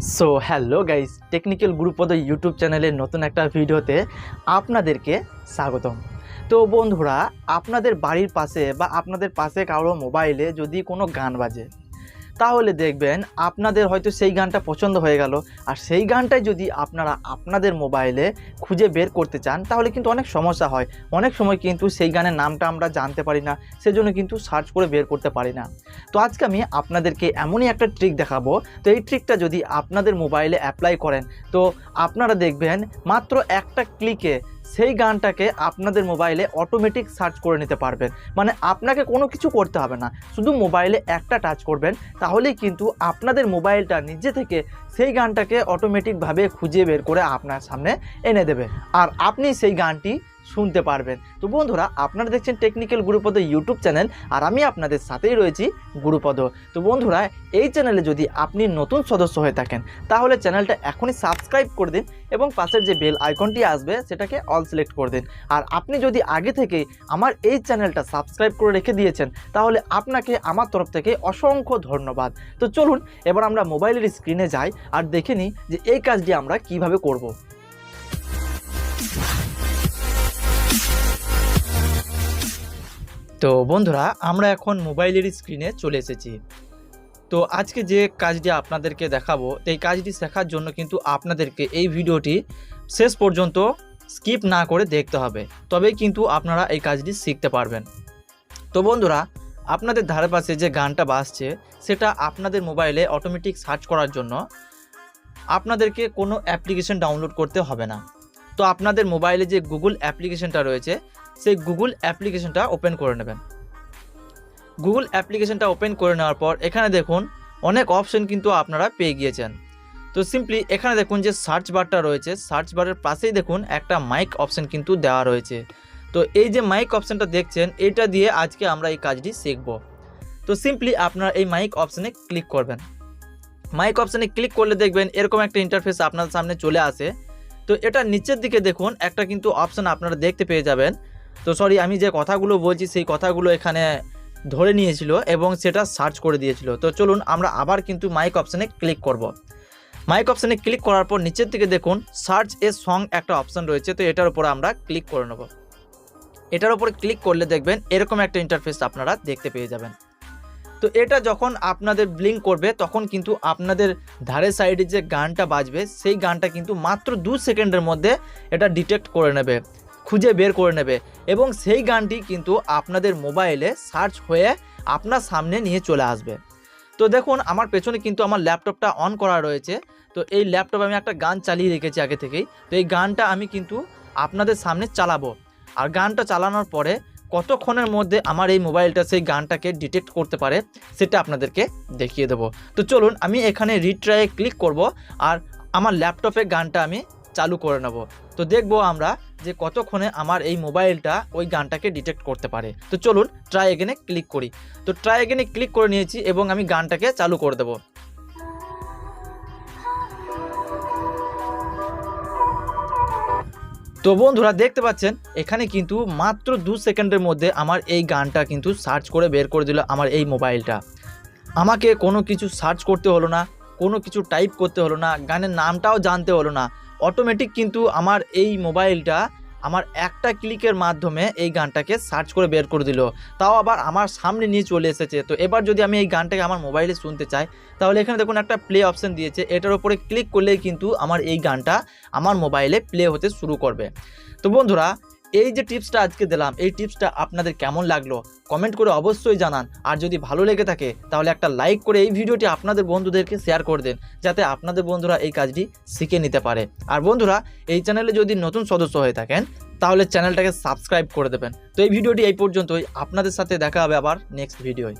So hello guys technical Gurupada YouTube চ্যানেলের নতুন একটা ভিডিওতে আপনাদেরকে স্বাগতম। তো বন্ধুরা, আপনাদের বাড়ির পাশে বা আপনাদের পাশে কারও মোবাইলে যদি কোনো গান বাজে তাহলে দেখবেন আপনাদের হয়তো সেই গানটা পছন্দ হয়ে গেল। আর সেই গানটাই যদি আপনারা আপনাদের মোবাইলে খুঁজে বের করতে চান, তাহলে কিন্তু অনেক সমস্যা হয়। অনেক সময় কিন্তু সেই গানের নামটা আমরা জানতে পারি না, সেজন্য কিন্তু সার্চ করে বের করতে পারি না। তো আজকে আমি আপনাদেরকে এমনই একটা ট্রিক দেখাবো। তো এই ট্রিকটা যদি আপনাদের মোবাইলে অ্যাপ্লাই করেন, তো আপনারা দেখবেন মাত্র একটা ক্লিকে সেই গানটাকে আপনাদের মোবাইলে অটোমেটিক সার্চ করে নিতে পারবেন। মানে আপনাকে কোনো কিছু করতে হবে না। শুধু মোবাইলে একটা টাচ করবেন, তাহলেই কিন্তু আপনাদের মোবাইলটা নিজে থেকে সেই গানটাকে অটোমেটিকভাবে খুঁজে বের করে আপনার সামনে এনে দেবে। আর আপনি সেই গানটি শুনতে পারবেন। তো বন্ধুরা, আপনারা দেখছেন টেকনিক্যাল গুরুপদ ইউটিউব চ্যানেল আর আমি আপনাদের সাথেই রয়েছি গুরুপদ। তো বন্ধুরা, এই চ্যানেলে যদি আপনি নতুন সদস্য হয়ে থাকেন, তাহলে চ্যানেলটা এখনই সাবস্ক্রাইব করে দিন এবং পাশের যে বেল আইকনটি আসবে, সেটাকে অল সিলেক্ট করে দিন। আর আপনি যদি আগে থেকে আমার এই চ্যানেলটা সাবস্ক্রাইব করে রেখে দিয়েছেন, তাহলে আপনাকে আমার তরফ থেকে অসংখ্য ধন্যবাদ। তো চলুন, এবার আমরা মোবাইলের স্ক্রিনে যাই, আর দেখে নিই যে এই কাজটি আমরা কীভাবে করব। তো বন্ধুরা, আমরা এখন মোবাইলের স্ক্রিনে চলে এসেছি। তো আজকে যে কাজটি আপনাদেরকে দেখাবো, এই কাজটি শেখার জন্য কিন্তু আপনাদেরকে এই ভিডিওটি শেষ পর্যন্ত স্কিপ না করে দেখতে হবে। তবেই কিন্তু আপনারা এই কাজটি শিখতে পারবেন। তো বন্ধুরা, আপনাদের ধারে পাশে যে গানটা বাজছে, সেটা আপনাদের মোবাইলে অটোমেটিক সার্চ করার জন্য আপনাদেরকে কোনো অ্যাপ্লিকেশন ডাউনলোড করতে হবে না। তো আপনাদের মোবাইলে যে গুগল অ্যাপ্লিকেশনটা রয়েছে সেই গুগল অ্যাপ্লিকেশনটা ওপেন করে নেবেন। গুগল অ্যাপ্লিকেশনটা ওপেন করে নেওয়ার পর এখানে দেখুন, অনেক অপশন কিন্তু আপনারা পেয়ে গিয়েছেন। তো সিম্পলি এখানে দেখুন যে সার্চ বারটা রয়েছে সার্চ বারের পাশেই দেখুন একটা মাইক অপশন কিন্তু দেওয়া রয়েছে। তো এই যে মাইক অপশনটা দেখছেন, এটা দিয়ে আজকে আমরা এই কাজটি শিখব। তো সিম্পলি আপনারা এই মাইক অপশনে ক্লিক করবেন। মাইক অপশনে ক্লিক করলে দেখবেন এরকম একটা ইন্টারফেস আপনার সামনে চলে আসে। তো এটা নিচের দিকে দেখুন, একটা কিন্তু অপশন আপনারা দেখতে পেয়ে যাবেন। তো সরি আমি যে কথাগুলো বলছি সেই কথাগুলো এখানে ধরে নিয়েছিল এবং সেটা সার্চ করে দিয়েছিল। তো চলুন আমরা আবার কিন্তু মাইক অপশানে ক্লিক করব। মাইক অপশানে ক্লিক করার পর নিচের দিকে দেখুন সার্চ এ সং একটা অপশান রয়েছে, তো এটার উপরে আমরা ক্লিক করে নেব। এটার উপরে ক্লিক করলে দেখবেন এরকম একটা ইন্টারফেস আপনারা দেখতে পেয়ে যাবেন। তো এটা যখন আপনাদের ব্লিঙ্ক করবে, তখন কিন্তু আপনাদের ধারে সাইডে যে গানটা বাজবে, সেই গানটা কিন্তু মাত্র দু সেকেন্ডের মধ্যে এটা ডিটেক্ট করে নেবে। খুঁজে বের করে নেবে এবং সেই গানটি কিন্তু আপনাদের মোবাইলে সার্চ হয়ে আপনার সামনে নিয়ে চলে আসবে। তো দেখুন, আমার পেছনে কিন্তু আমার ল্যাপটপটা অন করা রয়েছে। তো এই ল্যাপটপে আমি একটা গান চালিয়ে রেখেছি আগে থেকেই। তো এই গানটা আমি কিন্তু আপনাদের সামনে চালাবো। আর গানটা চালানোর পরে কতক্ষণের মধ্যে আমার এই মোবাইলটা সেই গানটাকে ডিটেক্ট করতে পারে, সেটা আপনাদেরকে দেখিয়ে দেবো। তো চলুন, আমি এখানে রিট্রায়ে ক্লিক করব আর আমার ল্যাপটপে গানটা আমি চালু করে নেব। তো দেখব আমরা যে কতক্ষণে আমার এই মোবাইলটা ওই গানটাকে ডিটেক্ট করতে পারে। তো চলুন ট্রাই এগেনে ক্লিক করি। তো ট্রাই এগেনে ক্লিক করে নিয়েছি এবং আমি গানটাকে চালু করে দেবো। তো বন্ধুরা দেখতে পাচ্ছেন, এখানে কিন্তু মাত্র দু সেকেন্ডের মধ্যে আমার এই গানটা কিন্তু সার্চ করে বের করে দিল আমার এই মোবাইলটা। আমাকে কোনো কিছু সার্চ করতে হলো না, কোনো কিছু টাইপ করতে হলো না, গানের নামটাও জানতে হলো না। অটোমেটিক কিন্তু আমার এই মোবাইলটা আমার একটা ক্লিকের মাধ্যমে এই গানটাকে সার্চ করে বের করে দিল। তাও আবার আমার সামনে নিয়ে চলে এসেছে। তো এবার যদি আমি এই গানটাকে আমার মোবাইলে শুনতে চাই, তাহলে এখানে দেখুন একটা প্লে অপশান দিয়েছে। এটার উপরে ক্লিক করলেই কিন্তু আমার এই গানটা আমার মোবাইলে প্লে হতে শুরু করবে। তো বন্ধুরা এই যে টিপসটা আজকে দিলাম, এই টিপসটা আপনাদের কেমন লাগল? কমেন্ট করে অবশ্যই জানান। আর যদি ভালো লেগে থাকে, তাহলে একটা লাইক করে এই ভিডিওটি আপনাদের বন্ধুদেরকে শেয়ার করে দেন, যাতে আপনাদের বন্ধুরা এই কাজটি শিখে নিতে পারে। আর বন্ধুরা, এই চ্যানেলে যদি নতুন সদস্য হয়ে থাকেন, তাহলে চ্যানেলটাকে সাবস্ক্রাইব করে দেবেন। তো এই ভিডিওটি এই পর্যন্তই। আপনাদের সাথে দেখা হবে আবার নেক্সট ভিডিওয়